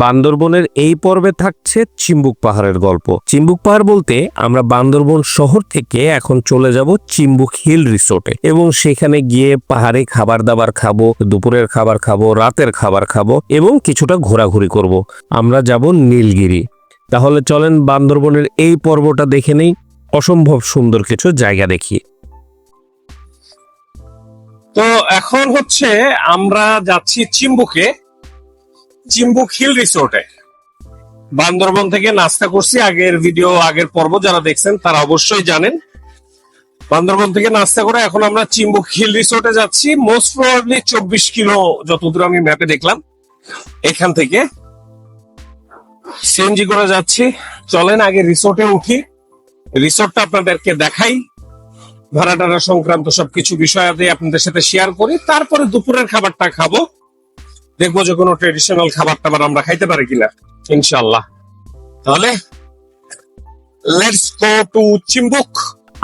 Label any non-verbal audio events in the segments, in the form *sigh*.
বান্দরবনের এই পর্বে থাকছে চিম্বুক পাহাড়ের গল্প। চিম্বুক পাহাড় বলতে আমরা বান্দরবন শহর থেকে এখন চলে যাব চিম্বুক হিল রিসোর্টে এবং সেখানে গিয়ে পাহাড়ে খাবার দাবার খাব, দুপুরের খাবার খাব, রাতের খাবার খাব এবং কিছুটা ঘোরাঘুরি করব। আমরা যাব নীলগিরি। তাহলে চলেন বান্দরবনের এই পর্বটা দেখে নেই, অসম্ভব সুন্দর কিছু জায়গা দেখি। তো এখন হচ্ছে আমরা যাচ্ছি চিম্বুকে। চিম্বুক হিল রিসোর্টে। বান্দরবন থেকে নাস্তা করছি। আগের ভিডিও আগের পর্ব যারা দেখছেন, তারা অবশ্যই জানেন। বান্দরবন থেকে নাস্তা করে এখন আমরা চিম্বুক হিল রিসোর্টে যাচ্ছি। মোস্ট প্রবাবলি চব্বিশ কিলো যতদূর আমি ম্যাপে দেখলাম, এখান থেকে সিএনজি করে যাচ্ছি। চলেন আগে রিসোর্টে উঠি। রিসোর্টটা আপনাদেরকে দেখাই। ভাড়া টাড়া সংক্রান্ত সবকিছু বিষয়াদি আপনাদের সাথে শেয়ার করি। তারপরে দুপুরের খাবারটা খাব। দেখব যে কোনো ট্রেডিশনাল খাবার টাবার আমরা খাইতে পারি কিনা ইনশাল্লাহ তাহলে লেটস গো টু চিম্বুক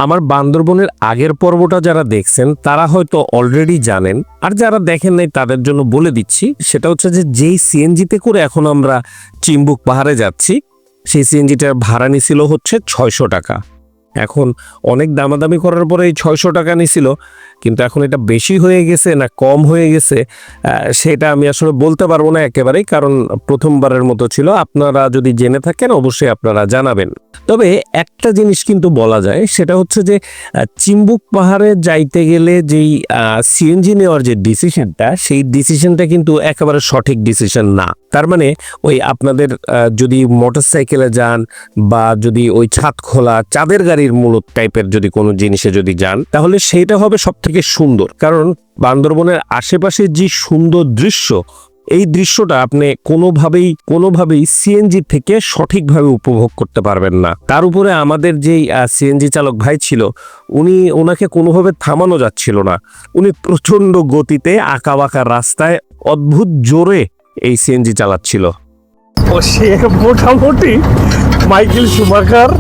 আমার বান্দরবনের আগের পর্বটা যারা দেখছেন, তারা হয়তো অলরেডি জানেন, আর যারা দেখেন নাই, তাদের জন্য বলে দিচ্ছি, সেটা হচ্ছে যে যেই সিএনজিতে করে এখন আমরা চিম্বুক পাহাড়ে যাচ্ছি, সেই সিএনজিটার ভাড়া নিছিল হচ্ছে ছয়শো টাকা। এখন অনেক দামাদামি করার পরে এই ছয়শো টাকা নিছিল কিন্তু এখন এটা বেশি হয়ে গেছে না কম হয়ে গেছে সেটা আমি আসলে বলতে পারব না একেবারেই, কারণ প্রথমবারের মতো ছিল। আপনারা যদি জেনে থাকেন, অবশ্যই আপনারা জানাবেন। তবে একটা জিনিস কিন্তু বলা যায়, সেটা হচ্ছে যে চিম্বুক পাহাড়ে যাইতে গেলে যেই সিএনজি নেওয়ার যে ডিসিশনটা সেই ডিসিশনটা কিন্তু একেবারে সঠিক ডিসিশন না। তার মানে ওই আপনাদের যদি মোটর সাইকেলে যান বা যদি ওই ছাদ খোলা, চাঁদের গাড়ির মূলত টাইপের যদি কোনো জিনিসে যদি যান, তাহলে সেইটা হবে সব থেকে সুন্দর। কারণ বান্দরবনের আশেপাশে যে সুন্দর দৃশ্য, এই দৃশ্যটা আপনি কোনোভাবেই কোনোভাবেই সিএনজি থেকে সঠিকভাবে উপভোগ করতে পারবেন না। তার উপরে আমাদের যেই সিএনজি চালক ভাই ছিল, উনি ওনাকে কোনোভাবে থামানো যাচ্ছিল না। উনি প্রচণ্ড গতিতে আঁকা বাঁকা রাস্তায় অদ্ভুত জোরে এই সিএনজি চালাচ্ছিল। ও সে মোটামুটি মাইকেল সুমাকার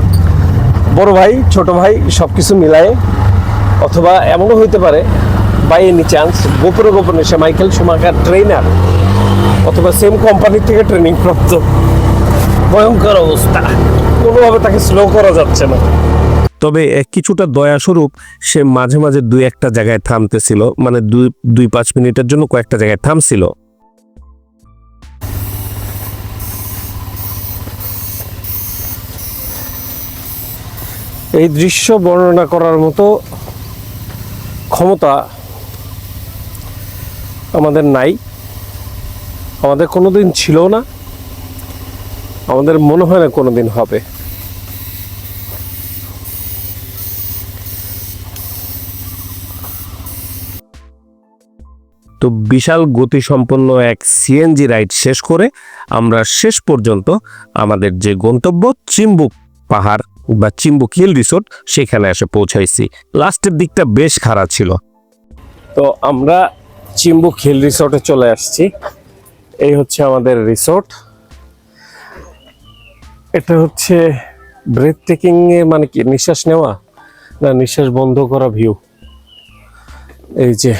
বড় ভাই, ছোট ভাই, সবকিছু মিলায়ে অথবা এমনও হইতে পারে বাই এনি চান্স গোপনে গোপনে সে মাইকেল সুমাকার ট্রেনার অথবা সেম কোম্পানি থেকে ট্রেনিং প্রাপ্ত। ভয়ঙ্কর অবস্থা। কোনোভাবে তাকে স্লো করা যাচ্ছে না। তবে কিছুটা দয়াস্বরূপ সে মাঝে মাঝে দুই একটা জায়গায় থামতেছিল মানে দুই দুই পাঁচ মিনিটের জন্য কয়েকটা জায়গায় থামছিল। এই দৃশ্য বর্ণনা করার মতো ক্ষমতা আমাদের নাই। আমাদের কোনো দিন ছিল না। আমাদের মনে হয় না কোনো দিন হবে। তো বিশাল গতিসম্পন্ন এক সিএনজি রাইড শেষ করে আমরা শেষ পর্যন্ত আমাদের যে গন্তব্য চিম্বুক পাহাড় বা চিম্বুক রিসোর্ট, সেখানে এসে পৌঁছাইছি। লাস্টের দিকটা বেশ খারাপ ছিল। তো আমরা চিম্বুক হিল রিসোর্টে চলে আসছি। এই হচ্ছে আমাদের রিসোর্ট। এটা হচ্ছে ব্রেথ টেকিং এ মানে কি, নিঃশ্বাস নেওয়া না নিঃশ্বাস বন্ধ করা ভিউ এই যে,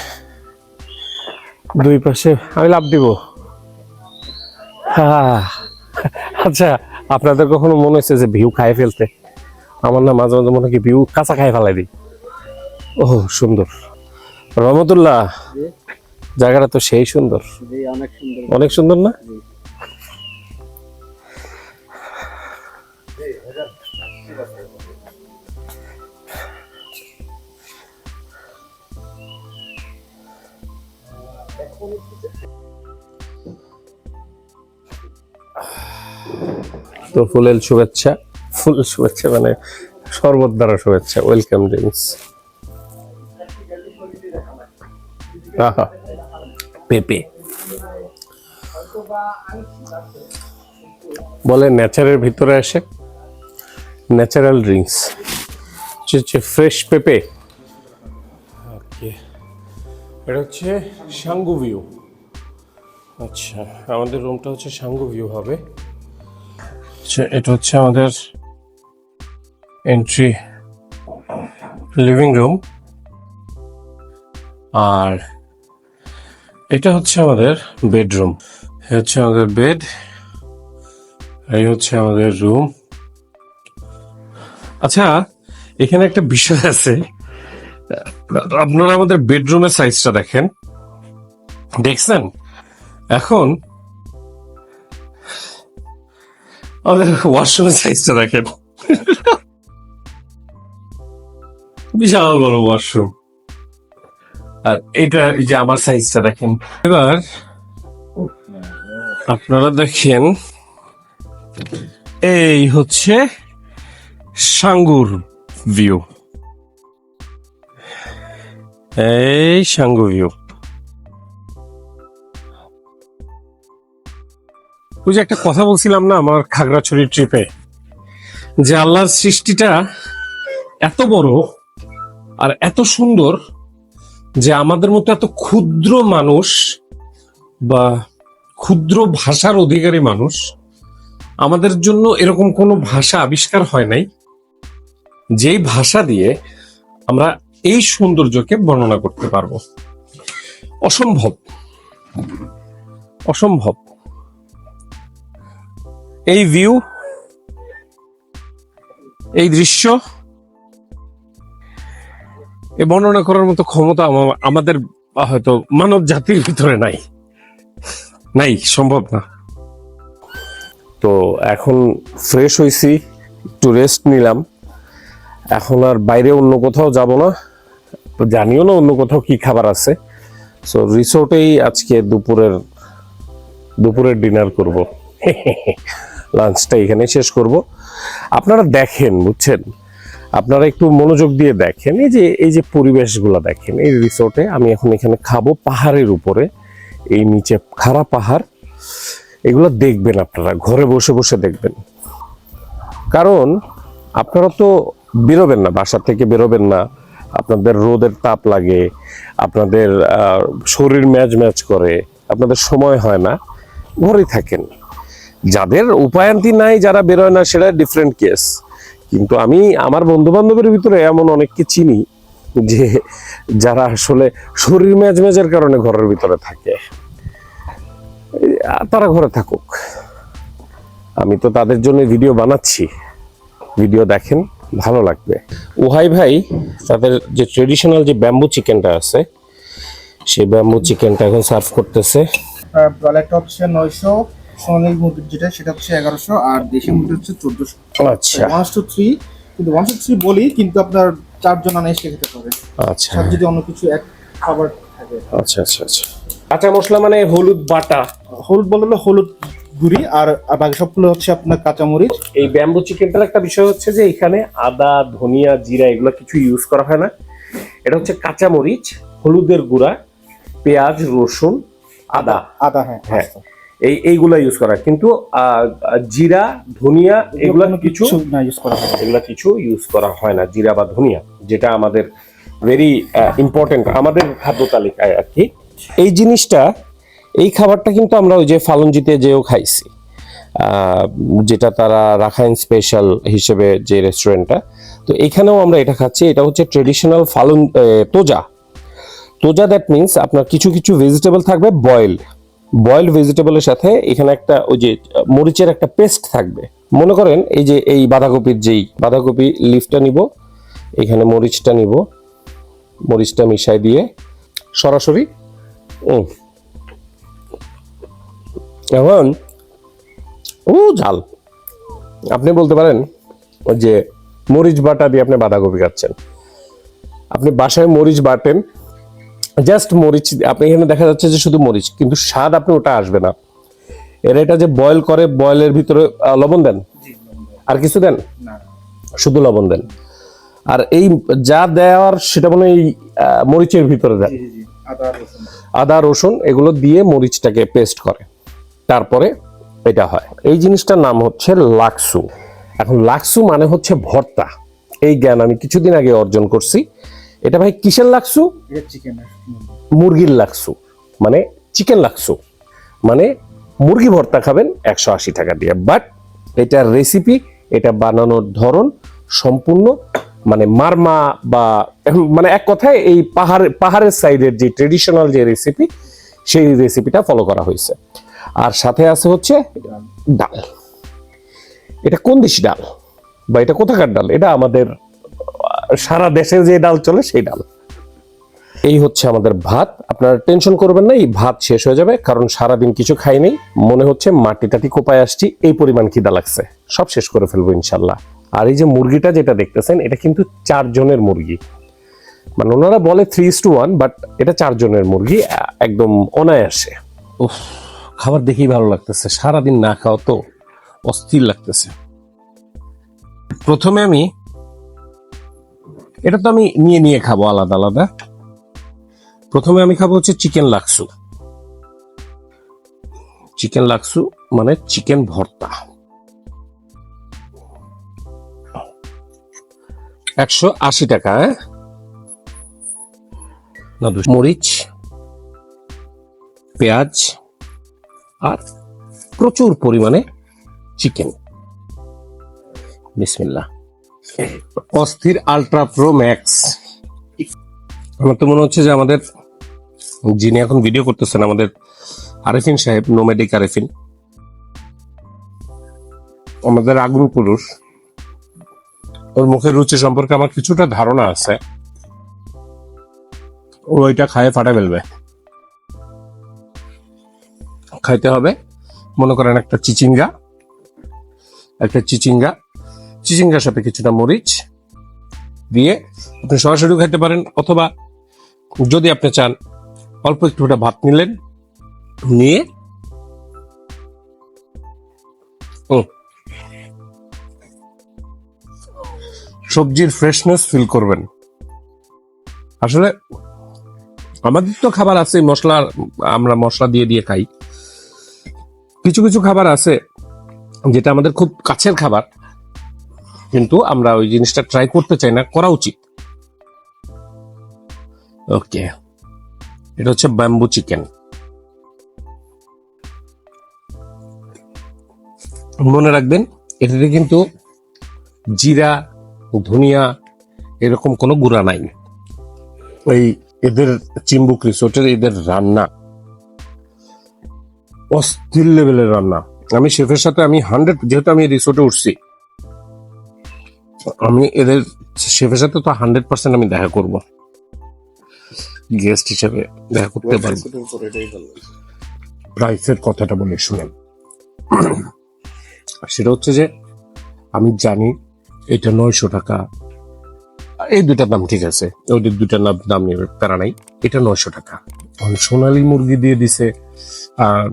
দুই পাশে আমি লাভ দিব। হ্যাঁ আচ্ছা আপনাদের কখনো মনে হচ্ছে যে ভিউ খাই ফেলতে? আমার না মাঝে মাঝে মনে হয় কি ভিউ কাঁচা খাই ফেলাই দিই। ও সুন্দর। রহমতুল্লাহ জায়গাটা তো সেই সুন্দর। অনেক সুন্দর। না? তো ফুলেল শুভেচ্ছা। ফুল শুভেচ্ছা মানে শরবত দ্বারা শুভেচ্ছা ওয়েলকাম ড্রিঙ্কস আহা, পেঁপে। বলে নেচারের ভিতরে আসে, ন্যাচারাল ড্রিঙ্কস হচ্ছে ফ্রেশ পেঁপে। ওকে, এটা হচ্ছে সাঙ্গু ভিউ আচ্ছা আমাদের রুমটা হচ্ছে সাঙ্গু ভিউ হবে। আচ্ছা এটা হচ্ছে আমাদের এন্ট্রি লিভিং রুম আর এটা হচ্ছে আমাদের বেডরুম হচ্ছে আমাদের বেড এই হচ্ছে আমাদের রুম আচ্ছা এখানে একটা বিষয় আছে। আপনারা আমাদের বেডরুমের সাইজটা দেখেন। দেখছেন? এখন আমাদের ওয়াশরুমের সাইজটা দেখেন। বিশাল বড় ওয়াশরুম আর এটা এই যে আমার সাইজটা দেখেন। এবার আপনারা দেখেন, এই হচ্ছে সাঙ্গুর ভিউ এই সাঙ্গু ভিউ ওই যে একটা কথা বলছিলাম না আমার খাগড়াছড়ি ট্রিপে যে আল্লাহর সৃষ্টিটা এত বড় আর এত সুন্দর যে আমাদের মতো এত ক্ষুদ্র মানুষ বা ক্ষুদ্র ভাষার অধিকারী মানুষ আমাদের জন্য এরকম কোনো ভাষা আবিষ্কার হয় নাই, যেই ভাষা দিয়ে আমরা এই সৌন্দর্যকে বর্ণনা করতে পারব। অসম্ভব। অসম্ভব। এই ভিউ এই দৃশ্য এ বর্ণনা করার মতো ক্ষমতা আমাদের হয়তো মানব জাতির ভিতরে নাই। নাই, সম্ভব না। তো এখন ফ্রেশ হয়েছি একটু রেস্ট নিলাম। এখন আর বাইরে অন্য কোথাও যাব না। তো জানিও না অন্য কোথাও কি খাবার আছে। সো রিসোর্টেই আজকে দুপুরের দুপুরের ডিনার করব। *laughs* লাঞ্চটা এখানে শেষ করব। আপনারা দেখেন, বুঝছেন? আপনারা একটু মনোযোগ দিয়ে দেখেন, এই যে এই যে পরিবেশগুলো দেখেন, এই রিসোর্টে আমি এখন এখানে খাব পাহাড়ের উপরে, এই নিচে খাড়া পাহাড়। এগুলো দেখবেন আপনারা, ঘরে বসে বসে দেখবেন। কারণ আপনারা তো বেরোবেন না, বাসা থেকে বেরোবেন না, আপনাদের রোদের তাপ লাগে, আপনাদের শরীর ম্যাচ ম্যাচ করে, আপনাদের সময় হয় না, ঘরেই থাকেন। যাদের উপায়ান্তি নাই, যারা বেরোয় না, সেটা ডিফারেন্ট কেস কিন্তু আমি আমার বন্ধু বান্ধবের ভিতরে এমন অনেককে চিনি যে যারা আসলে শরীর ম্যাচ ম্যাচের কারণে ঘরের ভিতরে থাকে। তারা ঘরে থাকুক। আমি তো তাদের জন্য ভিডিও বানাচ্ছি। ভিডিও দেখেন, ভালো লাগবে। ওহাই ভাই, তাদের যে ট্রেডিশনাল যে ব্যাম্বু চিকেনটা আছে, সেই ব্যাম্বু চিকেনটা এখন সার্ভ করতেছে। হচ্ছে নয়শো সোনালী মুরগির যেটা সেটা হচ্ছে এগারোশো আর দেশি মুরগি হচ্ছে চোদ্দশো। আচ্ছা। ওয়ান টু থ্রি কিন্তু ওয়ান টু থ্রি বলি কিন্তু আপনার চারজন আনে এসে খেতে পারে। আচ্ছা। যদি অন্য কিছু এক খাবার থাকে। আচ্ছা আচ্ছা আচ্ছা। কাঁচা মশলা মানে হলুদ বাটা? হলুদ বললে হলুদ গুঁড়ি আর বাকি সবগুলো হচ্ছে আপনার কাঁচামরিচ। এই ব্যাম্বু চিকেনটার একটা বিষয় হচ্ছে যে এখানে আদা ধনিয়া জিরা এগুলো কিছু ইউজ করা হয় না। এটা হচ্ছে কাঁচা মরিচ হলুদের গুঁড়া পেঁয়াজ রসুন আদা। আদা হ্যাঁ হ্যাঁ। এই এইগুলা ইউজ করা। কিন্তু জিরা ধনিয়া এগুলা কিছু না ইউজ করা হয়। এগুলা কিছু ইউজ করা হয় না জিরা বা ধনিয়া যেটা আমাদের ভেরি ইম্পর্টেন্ট আমাদের খাদ্য তালিকায় আর কি। এই জিনিসটা এই খাবারটা কিন্তু আমরা ওই যে ফালঞ্জিতে যেও খাইছি। যেটা তারা রাখাইন স্পেশাল হিসেবে যে রেস্টুরেন্টটা তো এখানেও আমরা এটা খাচ্ছি। এটা হচ্ছে ট্রেডিশনাল ফালুন তোজা। তোজা দ্যাট মিনস আপনার কিছু কিছু ভেজিটেবল থাকবে বয়েল বয়েলড ভেজিটেবলের সাথে এখানে একটা ওই যে, মরিচের একটা পেস্ট থাকবে মনে করেন এই যে, এই বাঁধাকপির যেই বাঁধাকপি লিফটা নিব, এখানে মরিচটা নিব, মরিচটা মিশাই দিয়ে সরাসরি। এখন, ও, ঝাল আপনি বলতে পারেন যে, মরিচ বাটা দিয়ে আপনি বাঁধাকপি খাচ্ছেন আপনি বাসায় মরিচ বাটেন জাস্ট মরিচ আপনি এখানে দেখা যাচ্ছে যে শুধু মরিচ কিন্তু স্বাদ আপনি ওটা আসবে না। এর এটা যে বয়েল করে বয়েলের ভিতরে লবণ দেন? আর কিছু দেন? শুধু লবণ দেন। আর এই যা দেওয়ার সেটা মনে এই মরিচের ভিতরে দেন। আদা রসুন। এগুলো দিয়ে মরিচটাকে পেস্ট করে। তারপরে এটা হয়। এই জিনিসটার নাম হচ্ছে লাক্সু। এখন লাক্সু মানে হচ্ছে ভর্তা। এই জ্ঞান আমি কিছুদিন আগে অর্জন করছি। এটা ভাই কিসের লাক্সু? মুরগির লাক্সু। মানে চিকেন লাক্সু। মানে মুরগি ভর্তা খাবেন একশো আশি টাকা দিয়ে। বাট এটার রেসিপি এটা বানানোর ধরন সম্পূর্ণ মানে মারমা বা মানে এক কথায় এই পাহাড় পাহাড়ের সাইডের যে ট্রেডিশনাল যে রেসিপি সেই রেসিপিটা ফলো করা হয়েছে। আর সাথে আছে হচ্ছে ডাল। এটা কোন দেশি ডাল? বা এটা কোথাকার ডাল? এটা আমাদের সারা দেশে যে ডাল চলে, সেই ডাল। এই হচ্ছে আমাদের ভাত। আপনারা টেনশন করবেন না, এই ভাত শেষ হয়ে যাবে, কারণ সারাদিন কিছু খাইনি মনে হচ্ছে মাটি টাটি কোপায় আসছি, এই পরিমাণ খিদা লাগছে। সব শেষ করে ফেলব ইনশাল্লাহ। আর এই যে মুরগিটা যেটা দেখতেছেন, এটা কিন্তু চারজনের মুরগি। মানে ওনারা বলে থ্রি টু ওয়ান বাট এটা চারজনের মুরগি, একদম অনায়াসে। উফ, খাবার দেখেই ভালো লাগতেছে। সারাদিন না খাওয়া তো অস্থির লাগতেছে। প্রথমে আমি এটা তো আমি নিয়ে নিয়ে খাব আলাদা আলাদা। প্রথমে আমি খাব হচ্ছে চিকেন লাক্সু। চিকেন লাক্সু মানে চিকেন ভর্তা। একশো আশি টাকা হ্যাঁ? মরিচ, পেঁয়াজ, আর প্রচুর পরিমাণে চিকেন। বিসমিল্লাহ। অস্থির আলট্রা প্রো ম্যাক্স আমার তো মনে হচ্ছে যে আমাদের, যিনি এখন ভিডিও করতেছেন, আমাদের আরেফিন সাহেব নোমেডিক আরেফিন আমাদের আগুন পুরুষ। ওর মুখের রুচি সম্পর্কে আমার কিছুটা ধারণা আছে। ও ওইটা খায় ফাটা ফেলবে। খাইতে হবে। মনে করেন একটা চিচিঙ্গা। একটা চিচিঙ্গা। চিচিঙ্গার সাথে কিছুটা মরিচ দিয়ে আপনি সরাসরি খাইতে পারেন, অথবা যদি আপনি চান অল্প একটু ভাত নিলেন, নিয়ে সবজির ফ্রেশনেস ফিল করবেন। আসলে আমাদের তো খাবার আছে, মশলা, আমরা মশলা দিয়ে দিয়ে খাই। কিছু কিছু খাবার আছে যেটা আমাদের খুব কাছের খাবার কিন্তু আমরা ওই জিনিসটা ট্রাই করতে চাই না, করা উচিত। ওকে এটা হচ্ছে ব্যাম্বু চিকেন মনে রাখবেন, এটাতে কিন্তু জিরা, ধনিয়া এরকম কোনো গুঁড়া নাই। এই এদের চিম্বুক রিসোর্টের এদের রান্না। অস্থির লেভেলের রান্না। আমি শেফের সাথে আমি হান্ড্রেড যেহেতু আমি রিসোর্টে উঠছি আমি এদের শেফের সাথে তো হান্ড্রেড পার্সেন্ট আমি দেখা করব। গেস্ট হিসেবে দেখা করতে পারব। প্রাইসের কথাটা বলে শুনেন। সেটা হচ্ছে যে আমি জানি এটা নয়শো টাকা। এই দুটার দাম ঠিক আছে। ওদের দুটার নাম দাম নিয়ে তারা নাই। এটা নয়শো টাকা। সোনালী মুরগি দিয়ে দিছে আহ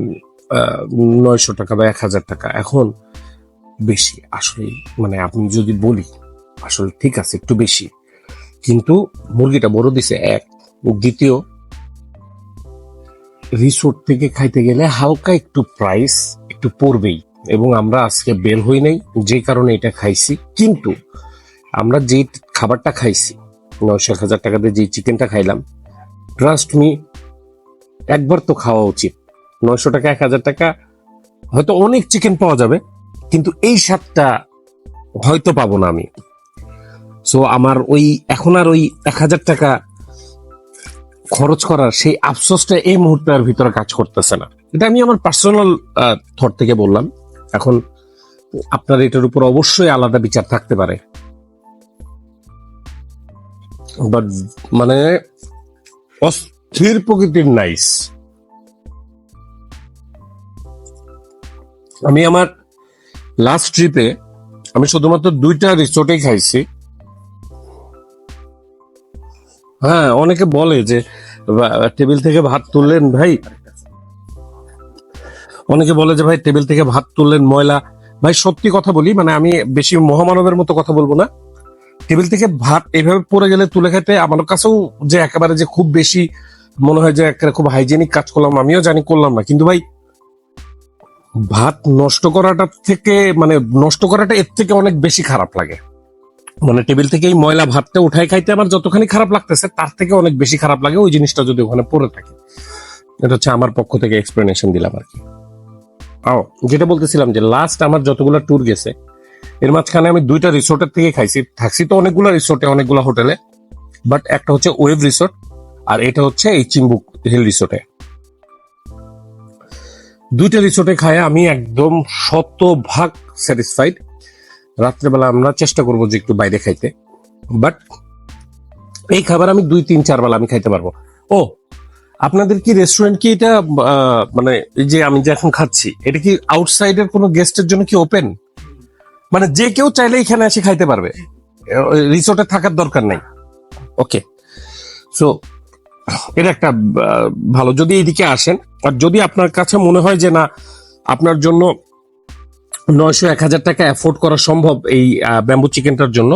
নয়শো টাকা বা এক হাজার টাকা। এখন বেশি। আসলে মানে আপনি যদি বলি, আসলে ঠিক আছে, একটু বেশি। কিন্তু মুরগিটা বড় দিছে, এক। দ্বিতীয় রিসোর্ট থেকে খাইতে গেলে হালকা একটু প্রাইস একটু পড়বেই। এবং আমরা আজকে বের হই নাই, যে কারণে এটা খাইছি। কিন্তু আমরা যে খাবারটা খাইছি, নয়শো হাজার দিয়ে যে চিকেনটা খাইলাম ট্রাস্ট মি একবার তো খাওয়া উচিত। নয়শো টাকা, এক হাজার টাকা, হয়তো অনেক চিকেন পাওয়া যাবে। কিন্তু এই স্বাদটা হয়তো পাবো না আমি। সো আমার ওই, এখন আর ওই এক হাজার টাকা খরচ করার সেই আফসোসটা এই মুহূর্তের ভিতরে কাজ করতেছে না। এটা আমি আমার পার্সোনাল থট থেকে বললাম। এখন আপনার এটার উপর অবশ্যই আলাদা বিচার থাকতে পারে। বাট মানে অস্থির প্রকৃতির নাইস আমি আমার লাস্ট ট্রিপে আমি শুধুমাত্র দুইটা রিসোর্টেই খাইছি। হ্যাঁ অনেকে বলে যে টেবিল থেকে ভাত তুললেন ভাই, অনেকে বলে যে, ভাই টেবিল থেকে ভাত তুললেন ময়লা। ভাই, সত্যি কথা বলি মানে আমি বেশি মহামানবের মতো কথা বলব না। টেবিল থেকে ভাত এইভাবে পড়ে গেলে তুলে খেতে আমার কাছেও যে একেবারে যে খুব বেশি মনে হয় যে, একেবারে খুব হাইজেনিক কাজ করলাম, আমিও জানি করলাম না। কিন্তু ভাই ভাত নষ্ট করাটা থেকে মানে নষ্ট করাটা এর থেকে অনেক বেশি খারাপ লাগে। মানে টেবিল থেকে এই ময়লা ভাতটা উঠাই খাইতে আমার যতখানি খারাপ লাগতেছে, তার থেকে অনেক বেশি খারাপ লাগে ওই জিনিসটা যদি ওখানে পড়ে থাকে। এটা হচ্ছে আমার পক্ষ থেকে এক্সপ্লেনেশন দিলাম আর কি। আও, যেটা বলতেছিলাম যে লাস্ট আমার যতগুলো ট্যুর গেছে, এর মাঝখানে আমি দুইটা রিসোর্টের থেকে খাইছি। থাকছি তো অনেকগুলো রিসোর্টে অনেকগুলো হোটেলে বাট একটা হচ্ছে ওয়েভ রিসোর্ট আর এটা হচ্ছে এই চিম্বুক হিল রিসোর্টে দুইটা রিসোর্টে খায় আমি একদম শতভাগ স্যাটিসফাইড রাত্রেবেলা আমরা চেষ্টা করব যে একটু বাইরে খাইতে। বাট এই খাবার আমি দুই, তিন, চার বেলা আমি খাইতে পারব। ও, আপনাদের কি রেস্টুরেন্ট কি এটা মানে যে আমি যে এখন খাচ্ছি, এটা কি আউটসাইডের কোনো গেস্টের জন্য কি ওপেন মানে যে কেউ চাইলে এখানে এসে খাইতে পারবে। রিসোর্টে থাকার দরকার নেই। ওকে সো এটা একটা ভালো। যদি এইদিকে আসেন, আর যদি আপনার কাছে মনে হয় যে না, আপনার জন্য নয়শো এক হাজার টাকা অ্যাফোর্ড করা সম্ভব এই ব্যাম্বু চিকেনটার জন্য,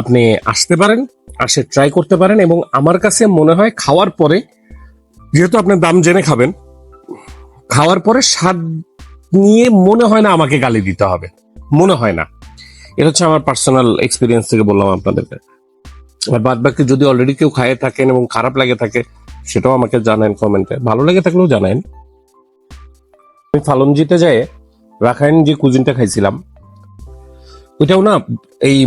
আপনি আসতে পারেন, আসে ট্রাই করতে পারেন এবং আমার কাছে মনে হয় খাওয়ার পরে, যেহেতু আপনার দাম জেনে খাবেন, খাওয়ার পরে স্বাদ নিয়ে মনে হয় না আমাকে গালি দিতে হবে। মনে হয় না। এটা হচ্ছে আমার পার্সোনাল এক্সপিরিয়েন্স থেকে বললাম আপনাদেরকে। আর বাদ বাকি যদি অলরেডি কেউ খায়ে থাকেন এবং খারাপ লাগে থাকে, সেটাও আমাকে জানান কমেন্টে ভালো লেগে থাকলেও জানান আমি ফালনজিতে যাই রাখাইন যে কুজিনটা খাইছিলাম, ওইটাও না, এই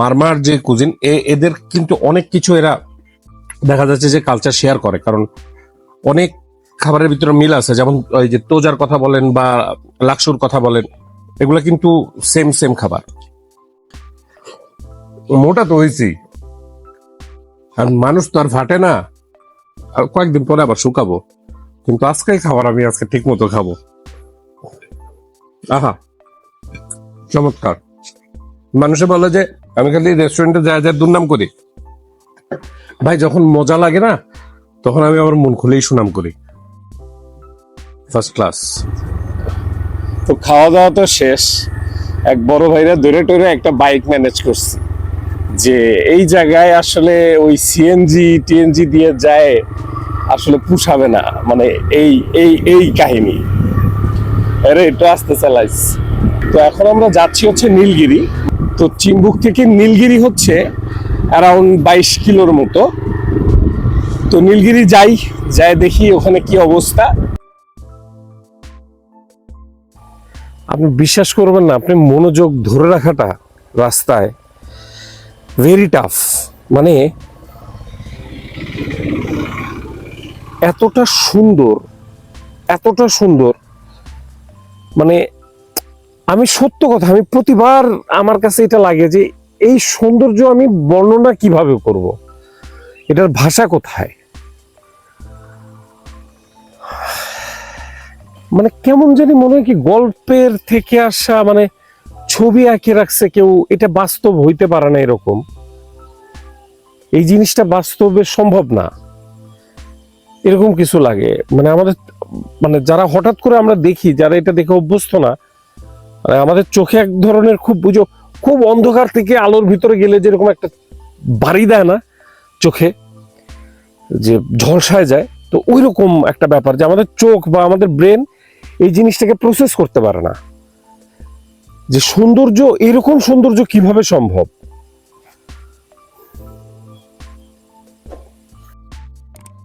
মারমার যে কুজিন এদের কিন্তু অনেক কিছু এরা দেখা যাচ্ছে যে কালচার শেয়ার করে। কারণ অনেক খাবারের ভিতরে মিল আছে, যেমন ওই যে তোজার কথা বলেন বা লাকসুর কথা বলেন, এগুলো কিন্তু সেম সেম খাবার। মোটা তো হয়েছি আর মানুষ তো আর ফাটে না। আর কয়েকদিন পরে আবার শুকাবো। কিন্তু আজকে খাবার আমি আজকে ঠিক মতো খাব। আহা, চমৎকার। মানুষে বলে যে, আমি খালি রেস্টুরেন্টে যা যা দুর্নাম করি। ভাই, যখন মজা লাগে না, তখন আমি আমার মন খুলেই সুনাম করি। ফার্স্ট ক্লাস তো খাওয়া দাওয়া তো শেষ। এক বড় ভাইরা ধরে টরে একটা বাইক ম্যানেজ করছি। যে এই জায়গায় আসলে ওই সিএনজি টিএনজি দিয়ে যায়, আসলে পুষাবে না। মানে এই এই এই কাহিনী। আরে, একটু আসতে চালাইস। তো এখন আমরা যাচ্ছি হচ্ছে নীলগিরি। তো চিম্বুক থেকে নীলগিরি হচ্ছে অ্যারাউন্ড বাইশ কিলোর মতো। তো নীলগিরি যাই যাই দেখি ওখানে কি অবস্থা। আপনি বিশ্বাস করবেন না, আপনি মনোযোগ ধরে রাখাটা রাস্তায় ভেরি টাফ মানে এতটা সুন্দর এতটা সুন্দর। মানে আমি সত্য কথা, আমি প্রতিবার আমার কাছে এটা লাগে যে এই সৌন্দর্য আমি বর্ণনা কীভাবে করব? এটার ভাষা কোথায়? মানে কেমন জানি মনে হয় কি গল্পের থেকে আসা মানে ছবি আঁকে রাখছে কেউ, এটা বাস্তব হইতে পারে না এরকম। এই জিনিসটা বাস্তবে সম্ভব না। এরকম কিছু লাগে। মানে আমাদের মানে যারা হঠাৎ করে আমরা দেখি, যারা এটা দেখে অভ্যস্ত না মানে আমাদের চোখে এক ধরনের খুব বুঝো, খুব অন্ধকার থেকে আলোর ভিতরে গেলে যেরকম একটা বাড়ি দেয় না চোখে, যে ঝলসায় যায়, তো ওই রকম একটা ব্যাপার যে আমাদের চোখ বা আমাদের ব্রেন এই জিনিসটাকে প্রসেস করতে পারে না। যে সৌন্দর্য, এরকম সৌন্দর্য কীভাবে সম্ভব?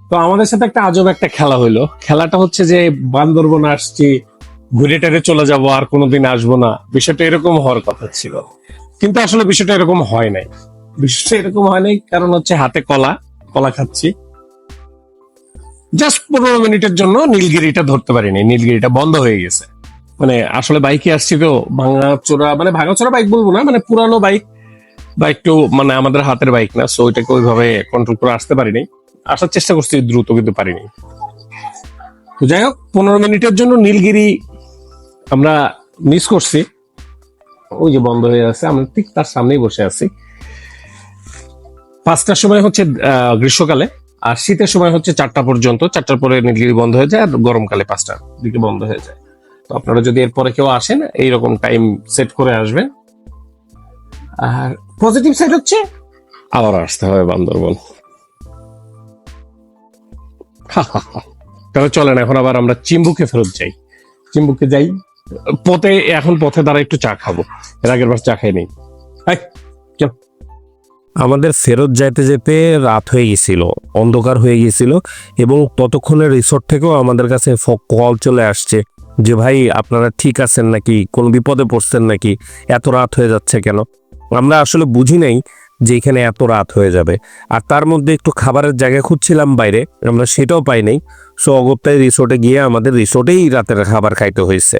তো আমাদের সাথে একটা আজব একটা খেলা হইল। খেলাটা হচ্ছে যে বান্দরবন আসছি, ঘুরে টেরে চলে যাব, আর কোনোদিন আসব না। বিষয়টা এরকম হওয়ার কথা ছিল। কিন্তু আসলে বিষয়টা এরকম হয় নাই। বিষয়টা এরকম হয় নাই, কারণ হচ্ছে হাতে কলা কলা খাচ্ছি। জাস্ট পনেরো মিনিটের জন্য নীলগিরিটা ধরতে পারিনি। নীলগিরিটা বন্ধ হয়ে গেছে। মানে আসলে বাইকে আসছি তো, ভাঙাচোরা মানে ভাঙাচোরা বাইক বলব না মানে পুরানো বাইক বা একটু মানে আমাদের হাতের বাইক না সো ওইটাকে ওইভাবে কন্ট্রোল করে আসতে পারিনি। আসার চেষ্টা করছি, দ্রুত কিন্তু পারিনি। তো যাই হোক, পনেরো মিনিটের জন্য নীলগিরি আমরা মিস করছি। ওই যে বন্ধ হয়ে আছে, আমরা ঠিক তার সামনেই বসে আছি। পাঁচটার সময় হচ্ছে গ্রীষ্মকালে, আর শীতের সময় হচ্ছে চারটা পর্যন্ত, চারটার পরে নীলগিরি বন্ধ হয়ে যায়, আর গরমকালে পাঁচটার দিকে বন্ধ হয়ে যায়। তো আপনারা যদি এরপরে কেউ আসেন, এইরকম টাইম সেট করে আসবেন। আর পজিটিভ সাইড হচ্ছে, আবার আসতে হবে বান্দরবন। তাহলে চলেন, এখন আবার আমরা চিম্বুকে ফেরত যাই। চিম্বুকে যাই, পথে, এখন পথে দ্বারা একটু চা খাব। এর আগের বার চা খাই নেই। আমাদের ফেরত যাইতে যেতে রাত হয়ে গেছিল, অন্ধকার হয়ে গেছিল, এবং ততক্ষণে রিসোর্ট থেকেও আমাদের কাছে কল চলে আসছে। যে ভাই আপনারা ঠিক আছেন নাকি? কোনো বিপদে পড়ছেন নাকি? এত রাত হয়ে যাচ্ছে কেন? আমরা আসলে বুঝি নাই যে এখানে এত রাত হয়ে যাবে। আর তার মধ্যে একটু খাবারের জায়গা খুঁজছিলাম বাইরে, আমরা সেটাও পাই নাই। সো অগত্যায় রিসোর্টে গিয়ে আমাদের রিসোর্টেই রাতের খাবার খাইতে হয়েছে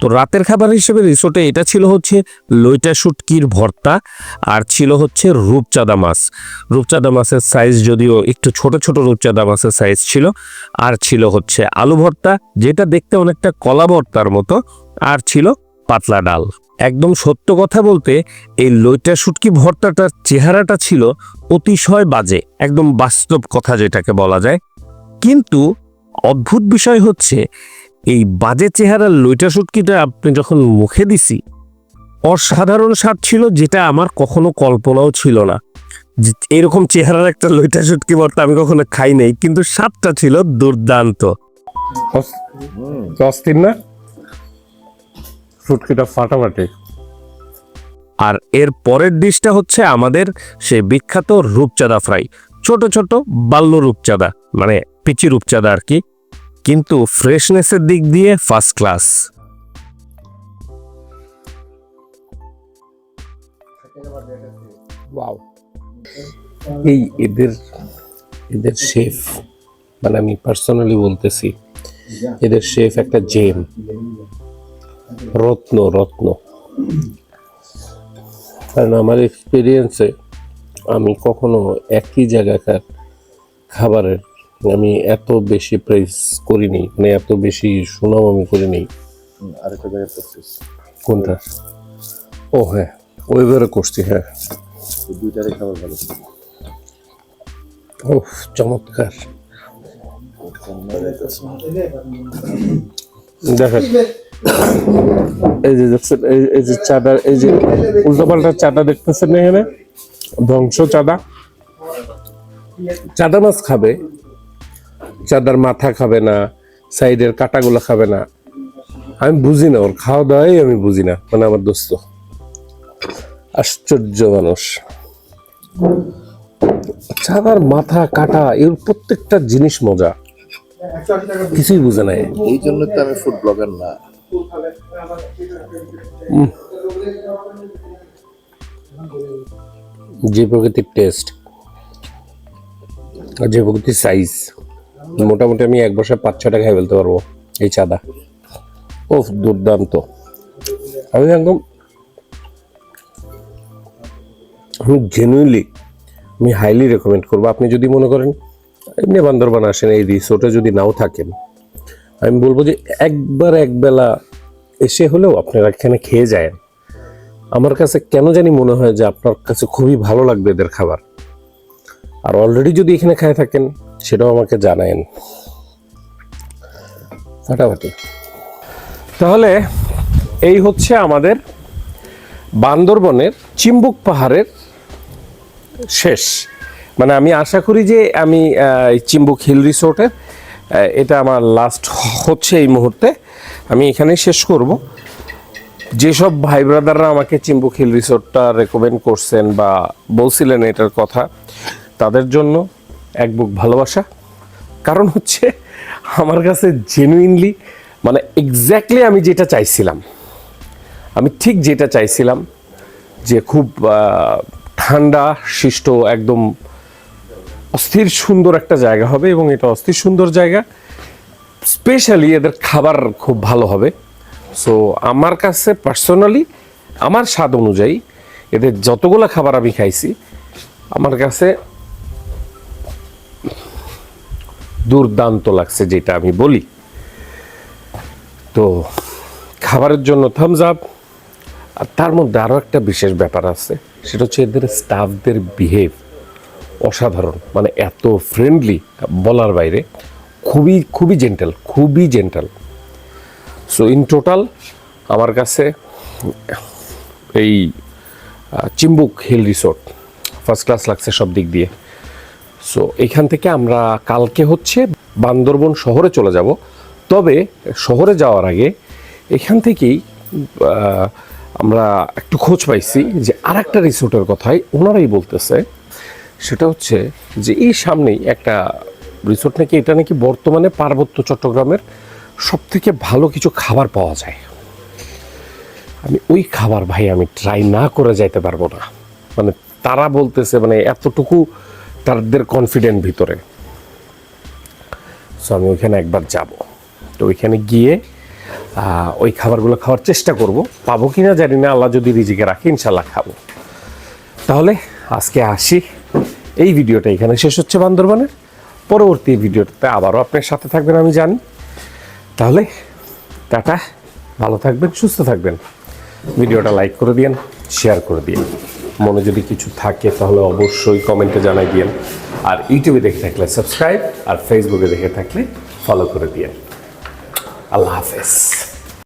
তো রাতের খাবার হিসেবে রিসোর্টে এটা ছিল হচ্ছে লইটা শুটকির ভর্তা আর ছিল হচ্ছে রূপচাঁদা মাছ। রূপচাঁদা মাছের সাইজ যদিও একটু ছোট ছোট রূপচাঁদা মাছের সাইজ ছিল আর ছিল হচ্ছে আলু ভর্তা, যেটা দেখতে অনেকটা কলা ভর্তার মতো, আর ছিল পাতলা ডাল। একদম সত্য কথা বলতে এই লইটা শুটকি ভর্তাটার চেহারাটা ছিল অতিশয় বাজে, একদম বাস্তব কথা যেটাকে বলা যায়। কিন্তু অদ্ভুত বিষয় হচ্ছে এই বাজে চেহারার লইটা শুটকিটা আপনি যখন মুখে দিছি অসাধারণ স্বাদ ছিল যেটা আমার কখনো কল্পনাও ছিল না। এরকম চেহারার একটা লইটা শুটকি ভর্তা আমি কখনো খাই নাই কিন্তু স্বাদটা ছিল দুর্দান্ত। অস- অস্থির না? ফুটকিটা ফাটাফাটি। আর এর পরের ডিশটা হচ্ছে আমাদের সে বিখ্যাত রূপচাঁদা ফ্রাই। ছোট ছোট বাল্য রূপচাঁদা মানে পিচি রূপচাঁদা আর কি। কিন্তু ফ্রেশনেসের দিক দিয়ে ফার্স্ট ক্লাস এই এদের এদের শেফ মানে আমি পার্সোনালি বলতেছি, এদের শেফ একটা জেম রত্ন রত্ন। কারণ আমার এক্সপিরিয়েন্সে আমি কখনো একই জায়গাকার খাবারের আমি এত বেশি প্রাইস করিনি মানে এত বেশি সুনাম আমি করিনি। আরেকটা জায়গায় করছিস কোনটা? ও হ্যাঁ ওইবারে করছি হ্যাঁ। দুইটারে খাবার ভালো ও চমৎকার। দেখেন এই যে দেখছেন এই যে চাঁদা এই যে উল্টোপাল্টা চাঁদা দেখতেছেন এখানে? ধ্বংস চাঁদা। চাঁদা মাছ খাবে চাঁদার মাথা খাবে না সাইডের কাটাগুলো খাবে না। আমি বুঝি না ওর খাওয়া দাওয়াই আমি বুঝি না মানে আমার দোস্ত। আশ্চর্য মানুষ। চাঁদার মাথা কাটা এর প্রত্যেকটা জিনিস মজা। কিছুই বুঝে নাই। এই জন্য তো আমি ফুড ব্লগার না। যে প্রকৃতির টেস্ট আর যে প্রকৃতির সাইজ মোটামুটি আমি এক বছর পাঁচ ছটা খাই ফেলতে পারব এই চাঁদা। ও দুর্দান্ত। আমি একদম আমি জেনুইনলি আমি হাইলি রেকমেন্ড করব। আপনি যদি মনে করেন, এমনি বান্দরবান আসেন, এই রিসোর্টে যদি নাও থাকেন, আমি বলব যে একবার একবেলা এসে হলেও আপনারা এখানে খেয়ে যায় আমার কাছে কেন জানি মনে হয় যে আপনার কাছে খুবই ভালো লাগবে এদের খাবার। আর অলরেডি যদি এখানে খায় থাকেন সেটাও আমাকে জানায়েন। ফাটাফাটি। তাহলে এই হচ্ছে আমাদের বান্দরবনের চিম্বুক পাহাড়ের শেষ। মানে আমি আশা করি যে আমি চিম্বুক হিল রিসোর্টের এটা আমার লাস্ট হচ্ছে এই মুহূর্তে। আমি এখানেই শেষ করব। যেসব ভাই ব্রাদাররা আমাকে চিম্বুক হিল রিসোর্টটা রেকমেন্ড করছেন বা বলছিলেন এটার কথা, তাদের জন্য এক বুক ভালোবাসা। কারণ হচ্ছে আমার কাছে জেনুইনলি মানে এক্স্যাক্টলি আমি যেটা চাইছিলাম, আমি ঠিক যেটা চাইছিলাম যে খুব ঠান্ডা, শিষ্ট, একদম অস্থির, সুন্দর একটা জায়গা হবে এবং এটা অস্থির, সুন্দর জায়গা। স্পেশালি এদের খাবার খুব ভালো হবে। সো আমার কাছে পার্সোনালি আমার স্বাদ অনুযায়ী এদের যতগুলো খাবার আমি খাইছি, আমার কাছে দুর্দান্ত লাগছে, যেটা আমি বলি। তো, খাবারের জন্য থামস আপ আর তার মধ্যে আরও একটা বিশেষ ব্যাপার আছে, সেটা হচ্ছে এদের স্টাফদের বিহেভ অসাধারণ মানে এত ফ্রেন্ডলি বলার বাইরে। খুবই খুবই জেন্টাল খুবই জেন্টাল সো ইন টোটাল আমার কাছে এই Chimbuk hill resort first class লাগছে সব দিক দিয়ে। সো এখান থেকে আমরা কালকে হচ্ছে বান্দরবন শহরে চলে যাব। তবে শহরে যাওয়ার আগে এখান থেকেই আমরা একটু খোঁজ পাইছি যে আর একটা রিসোর্টের কথাই ওনারাই বলতেছে। সেটা হচ্ছে যে এই সামনেই একটা রিসোর্ট নাকি, এটা নাকি বর্তমানে পার্বত্য চট্টগ্রামের সব থেকে ভালো কিছু খাবার পাওয়া যায়। আমি ওই খাবার ভাই আমি ট্রাই না করে যাইতে পারব না। মানে তারা বলতেছে মানে এতটুকু তাদের কনফিডেন্ট ভিতরে। সো আমি ওইখানে একবার যাব। তো ওইখানে গিয়ে ওই খাবারগুলো খাওয়ার চেষ্টা করব। পাবো কি না জানি না, আল্লাহ যদি রিজিকে রাখে ইনশাল্লাহ খাব। তাহলে আজকে আসি। এই ভিডিওটা এখানে শেষ হচ্ছে বান্দরবানের। পরবর্তী ভিডিওটাতে আবারও আপনার সাথে থাকবেন, আমি জানি। তাহলে, টাটা। ভালো থাকবেন, সুস্থ থাকবেন। ভিডিওটা লাইক করে দিন শেয়ার করে দিন মনে যদি কিছু থাকে, তাহলে অবশ্যই কমেন্টে জানাই দিয়েন। আর ইউটিউবে দেখে থাকলে সাবস্ক্রাইব, আর ফেসবুকে দেখে থাকলে ফলো করে দিয়েন। আল্লাহ হাফেজ।